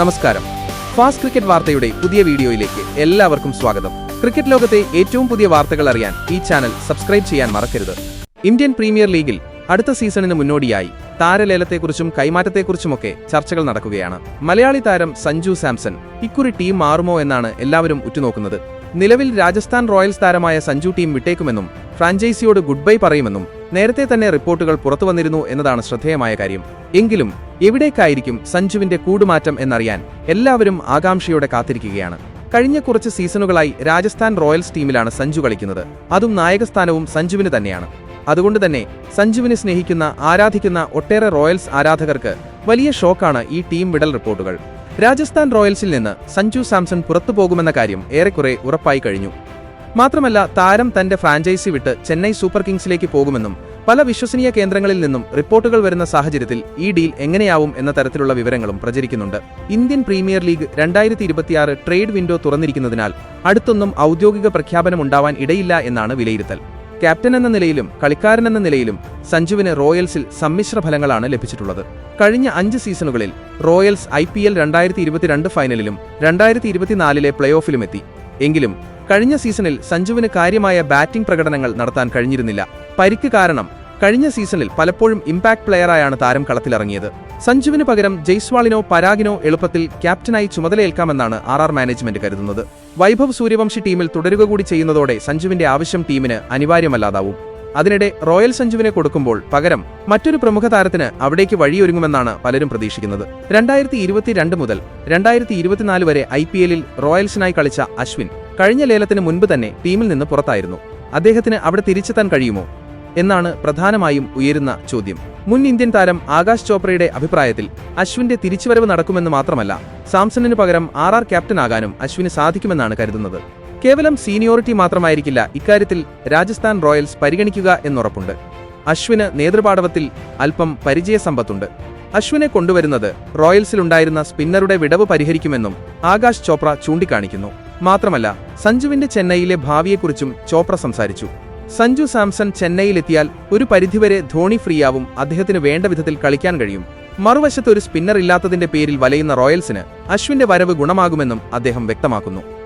നമസ്കാരം. Fast cricket വാർത്തയുടെ പുതിയ വീഡിയോയിലേക്ക് എല്ലാവർക്കും സ്വാഗതം. ക്രിക്കറ്റ് ലോകത്തെ ഏറ്റവും പുതിയ വാർത്തകൾ അറിയാൻ ഈ ചാനൽ സബ്സ്ക്രൈബ് ചെയ്യാൻ മറക്കരുത്. ഇന്ത്യൻ പ്രീമിയർ ലീഗിൽ അടുത്ത സീസണിന് മുന്നോടിയായി താരലേലത്തെക്കുറിച്ചും കൈമാറ്റത്തെക്കുറിച്ചുമൊക്കെ ചർച്ചകൾ നടക്കുകയാണ്. മലയാളി താരം സഞ്ജു സാംസൺ ഇക്കുറി ടീം മാറുമോ എന്നാണ് എല്ലാവരും ഉറ്റുനോക്കുന്നത്. നിലവിൽ രാജസ്ഥാൻ റോയൽസ് താരമായ സഞ്ജു ടീം വിട്ടേക്കുമെന്നും ഫ്രാഞ്ചൈസിയോട് ഗുഡ് ബൈ പറയുമെന്നും നേരത്തെ തന്നെ റിപ്പോർട്ടുകൾ പുറത്തുവന്നിരുന്നു എന്നതാണ് ശ്രദ്ധേയമായ കാര്യം. എങ്കിലും എവിടേക്കായിരിക്കും സഞ്ജുവിന്റെ കൂടുമാറ്റം എന്നറിയാൻ എല്ലാവരും ആകാംക്ഷയോടെ കാത്തിരിക്കുകയാണ്. കഴിഞ്ഞ കുറച്ച് സീസണുകളായി രാജസ്ഥാൻ റോയൽസ് ടീമിലാണ് സഞ്ജു കളിക്കുന്നത്. അതും നായകസ്ഥാനവും സഞ്ജുവിന് തന്നെയാണ്. അതുകൊണ്ട് തന്നെ സഞ്ജുവിനെ സ്നേഹിക്കുന്ന ആരാധിക്കുന്ന ഒട്ടേറെ റോയൽസ് ആരാധകർക്ക് വലിയ ഷോക്കാണ് ഈ ടീം വിടൽ റിപ്പോർട്ടുകൾ. രാജസ്ഥാൻ റോയൽസിൽ നിന്ന് സഞ്ജു സാംസൺ പുറത്തു പോകുമെന്ന കാര്യം ഏറെക്കുറെ ഉറപ്പായി കഴിഞ്ഞു. മാത്രമല്ല താരം തന്റെ ഫ്രാഞ്ചൈസി വിട്ട് ചെന്നൈ സൂപ്പർ കിങ്സിലേക്ക് പോകുമെന്നും പല വിശ്വസനീയ കേന്ദ്രങ്ങളിൽ നിന്നും റിപ്പോർട്ടുകൾ വരുന്ന സാഹചര്യത്തിൽ ഈ ഡീൽ എങ്ങനെയാവും എന്ന തരത്തിലുള്ള വിവരങ്ങളും പ്രചരിക്കുന്നുണ്ട്. ഇന്ത്യൻ പ്രീമിയർ ലീഗ് രണ്ടായിരത്തി ഇരുപത്തിയാറ് ട്രേഡ് വിൻഡോ തുറന്നിരിക്കുന്നതിനാൽ അടുത്തൊന്നും ഔദ്യോഗിക പ്രഖ്യാപനം ഉണ്ടാവാൻ ഇടയില്ല എന്നാണ് വിലയിരുത്തൽ. ക്യാപ്റ്റൻ എന്ന നിലയിലും കളിക്കാരൻ എന്ന നിലയിലും സഞ്ജുവിന് റോയൽസിൽ സമ്മിശ്ര ഫലങ്ങളാണ് ലഭിച്ചിട്ടുള്ളത്. കഴിഞ്ഞ അഞ്ച് സീസണുകളിൽ റോയൽസ് ഐ പി എൽ രണ്ടായിരത്തി ഇരുപത്തിരണ്ട് ഫൈനലിലും രണ്ടായിരത്തി ഇരുപത്തിനാലിലെ പ്ലേ ഓഫിലുമെത്തി എങ്കിലും കഴിഞ്ഞ സീസണിൽ സഞ്ജുവിന് കാര്യമായ ബാറ്റിംഗ് പ്രകടനങ്ങൾ നടത്താൻ കഴിഞ്ഞിരുന്നില്ല. പരിക്ക് കാരണം കഴിഞ്ഞ സീസണിൽ പലപ്പോഴും ഇമ്പാക്ട് പ്ലെയറായാണ് താരം കളത്തിലിറങ്ങിയത്. സഞ്ജുവിന് പകരം ജയ്സ്വാളിനോ പരാഗിനോ എളുപ്പത്തിൽ ക്യാപ്റ്റനായി ചുമതലയേൽക്കാമെന്നാണ് ആർ ആർ മാനേജ്മെന്റ് കരുതുന്നത്. വൈഭവ് സൂര്യവംശി ടീമിൽ തുടരുക കൂടി ചെയ്യുന്നതോടെ സഞ്ജുവിന്റെ ആവശ്യം ടീമിന് അനിവാര്യമല്ലാതാവും. അതിനിടെ റോയൽ സഞ്ജുവിനെ കൊടുക്കുമ്പോൾ പകരം മറ്റൊരു പ്രമുഖ താരത്തിന് അവിടേക്ക് വഴിയൊരുങ്ങുമെന്നാണ് പലരും പ്രതീക്ഷിക്കുന്നത്. രണ്ടായിരത്തി ഇരുപത്തിരണ്ട് മുതൽ രണ്ടായിരത്തി ഇരുപത്തിനാല് വരെ ഐ പി എല്ലിൽ റോയൽസിനായി കളിച്ച അശ്വിൻ കഴിഞ്ഞ ലേലത്തിന് മുൻപ് തന്നെ ടീമിൽ നിന്ന് പുറത്തായിരുന്നു. അദ്ദേഹത്തിന് അവിടെ തിരിച്ചെത്താൻ കഴിയുമോ? എന്നാണ് പ്രധാനമായും ഉയരുന്ന ചോദ്യം. മുൻ ഇന്ത്യൻ താരം ആകാശ് ചോപ്രയുടെ അഭിപ്രായത്തിൽ അശ്വിന്റെ തിരിച്ചുവരവ് നടക്കുമെന്ന് മാത്രമല്ല സാംസണിന് പകരം ആർ ആർ ക്യാപ്റ്റനാകാനും അശ്വിന് സാധിക്കുമെന്നാണ് കരുതുന്നത്. കേവലം സീനിയോറിറ്റി മാത്രമായിരിക്കില്ല ഇക്കാര്യത്തിൽ രാജസ്ഥാൻ റോയൽസ് പരിഗണിക്കുക എന്നുറപ്പുണ്ട്. അശ്വിന് നേതൃപാടവത്തിൽ അല്പം പരിചയസമ്പത്തുണ്ട്. അശ്വിനെ കൊണ്ടുവരുന്നത് റോയൽസിലുണ്ടായിരുന്ന സ്പിന്നറുടെ വിടവ് പരിഹരിക്കുമെന്നും ആകാശ് ചോപ്ര ചൂണ്ടിക്കാണിക്കുന്നു. മാത്രമല്ല സഞ്ജുവിന്റെ ചെന്നൈയിലെ ഭാവിയെക്കുറിച്ചും ചോപ്ര സംസാരിച്ചു. സഞ്ജു സാംസൺ ചെന്നൈയിലെത്തിയാൽ ഒരു പരിധിവരെ ധോണി ഫ്രീയാവും അദ്ദേഹത്തിന് വേണ്ട വിധത്തിൽ കളിക്കാൻ കഴിയും. മറുവശത്ത് ഒരു സ്പിന്നർ ഇല്ലാത്തതിന്റെ പേരിൽ വലയുന്ന റോയൽസിന് അശ്വിന്റെ വരവ് ഗുണമാകുമെന്നും അദ്ദേഹം വ്യക്തമാക്കുന്നു.